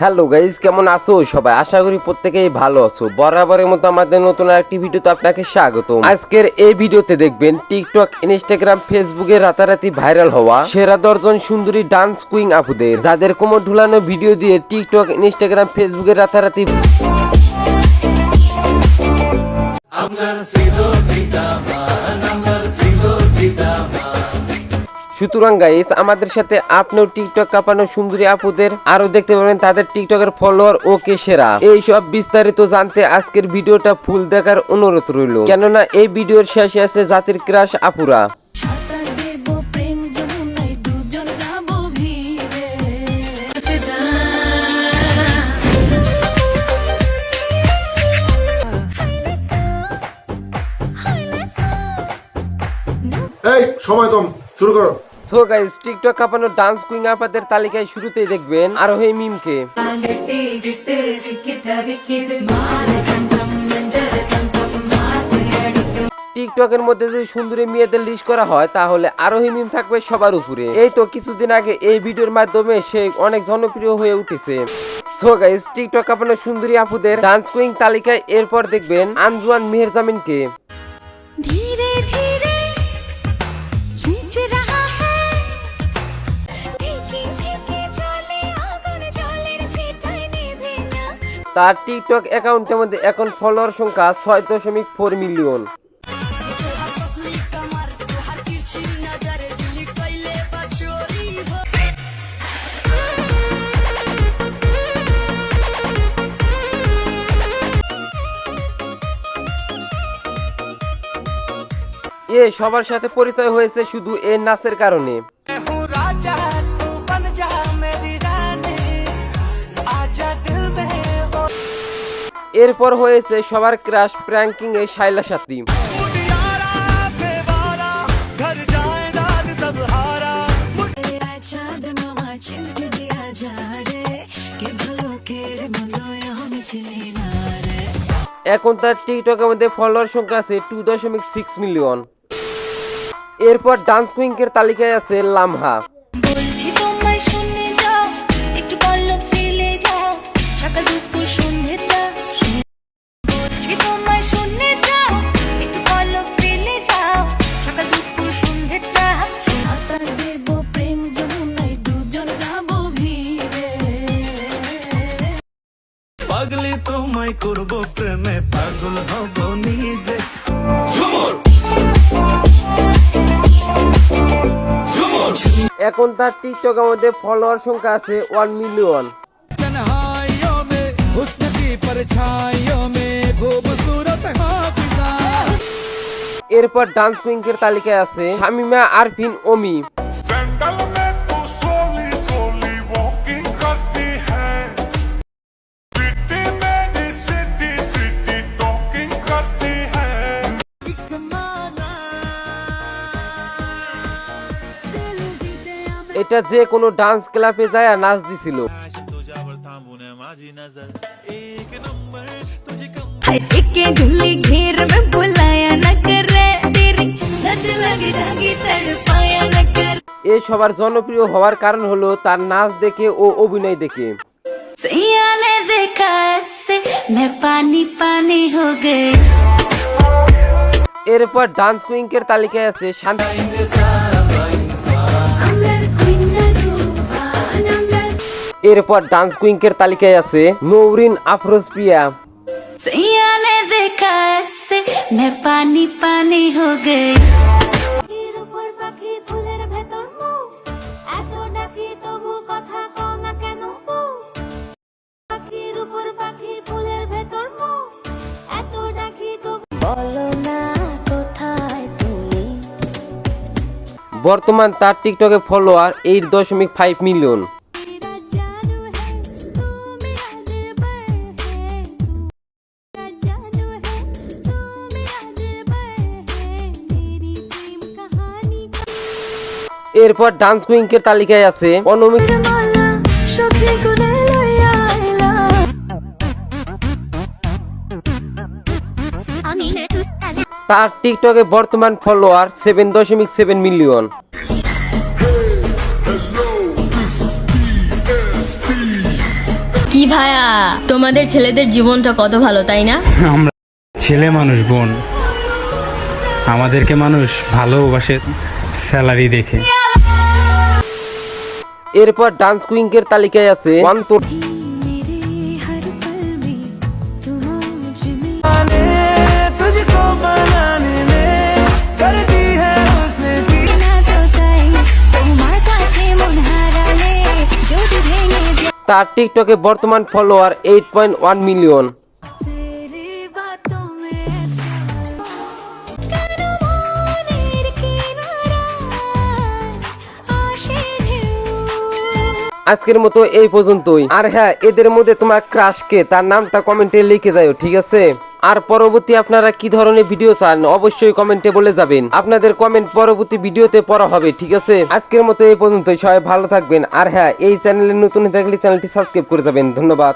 Hello guys কেমন আছো সবাই? আশা করি প্রত্যেকেই ভালো আছো। বরাবরের মতো আমাদের নতুন একটি ভিডিওতে আপনাকে স্বাগত আজকের এই ভিডিওতে দেখবেন টিকটক ইনস্টাগ্রাম ফেসবুকে রাতারাতি ভাইরাল হওয়া সেরা দর্জন সুন্দরী ডান্স কুইং আপুদের। যাদের কোমর ঢুলানো ভিডিও দিয়ে টিকটক ইনস্টাগ্রাম ফেসবুকে রাতারাতি সুতরাং গাইস আমাদের সাথে আপনিও টিকটক কাঁপানো সুন্দরী আপুদের আরও দেখতে পাবেন। তাদের টিকটকের ফলোয়ার ও কে সেরা। এই সব বিস্তারিত জানতে আজকের ভিডিওটা ফুল দেখার অনুরোধ রইল। কেননা, এই ভিডিওর শেষে আছে জাতির ক্রাশ আপুরা। সময় কম, শুরু করো। সো গাইস টিকটক কাঁপানো ডান্স কুইং আপাদের তালিকায় শুরুতেই দেখবেন আরোহী মিমকে। টিকটকের মধ্যে যদি সুন্দরী মেয়েদের লিস্ট করা হয়, তাহলে আরোহী মিম থাকবে সবার উপরে। এই তো কিছুদিন আগে এই ভিডিওর মাধ্যমে সে অনেক জনপ্রিয় হয়ে উঠেছে। সো গাইস টিকটক আপনার সুন্দরী আপুদের ডান্স কুইং তালিকায় এরপর দেখবেন আনজুয়ান মেহরজামিনকে তার টিকটক অ্যাকাউন্টের মধ্যে এখন ফলোয়ার সংখ্যা ছয় দশমিক ফোর মিলিয়ন। এ সবার সাথে পরিচয় হয়েছে শুধু এ নাচের কারণে। কে রে মন্দ আমি চিনি না রে এখন তার টিকটকের মধ্যে ফলোয়ার সংখ্যা আছে টু দশমিক সিক্স মিলিয়ন এরপর ডান্স কুইংকের তালিকায় আছে লামহা। করব প্রেমে পাগল হব নিজে। এখন তার টিকটকের মধ্যে ফলোয়ার সংখ্যা আছে ওয়ান মিলিয়ন এরপর ডান্স কুইংকের তালিকায় আছে শামিমা আরফিন ওমি। এটা যে কোনো ডান্স ক্লাবে যায় নাচ দিছিল। এ সবার জনপ্রিয় হওয়ার কারণ হলো তার নাচ দেখে ও অভিনয় দেখে। এরপর ডান্স কুইংকের তালিকায় আছে শান্তি। এরপর ডান্স কুইংকের তালিকায় আছে নৌরিন আফরোজ পিয়া বর্তমান তার টিকটকে ফলোয়ার এইট দশমিক ফাইভ মিলিয়ন এরপর ডান্স কুইংকের তালিকায় আছে অনমিক তার টিকটকে বর্তমান ফলোয়ার সেভেন দশমিক সেভেন মিলিয়ন কি কি ভাইয়া তোমাদের ছেলেদের জীবনটা কত ভালো তাই না? আমরা ছেলে মানুষ বোন। আমাদেরকে মানুষ ভালোবাসে স্যালারি দেখে। এরপর ডান্স কুইংকের তালিকায় আছে তার টিকটকে বর্তমান follower eight point one million. আজকের মতো এই পর্যন্তই। আর হ্যাঁ এদের মধ্যে তোমার ক্রাশকে তার নামটা কমেন্টে লিখে যাও ঠিক আছে? আর পরবর্তী আপনারা কি ধরনের ভিডিও চান, অবশ্যই কমেন্টে বলে যাবেন। আপনাদের কমেন্ট পরবর্তী ভিডিওতে পড়া হবে, ঠিক আছে? আজকের মতো এই পর্যন্তই, সবাই ভালো থাকবেন। আর হ্যাঁ এই চ্যানেলে নতুন থাকলে চ্যানেলটি সাবস্ক্রাইব করে যাবেন। ধন্যবাদ।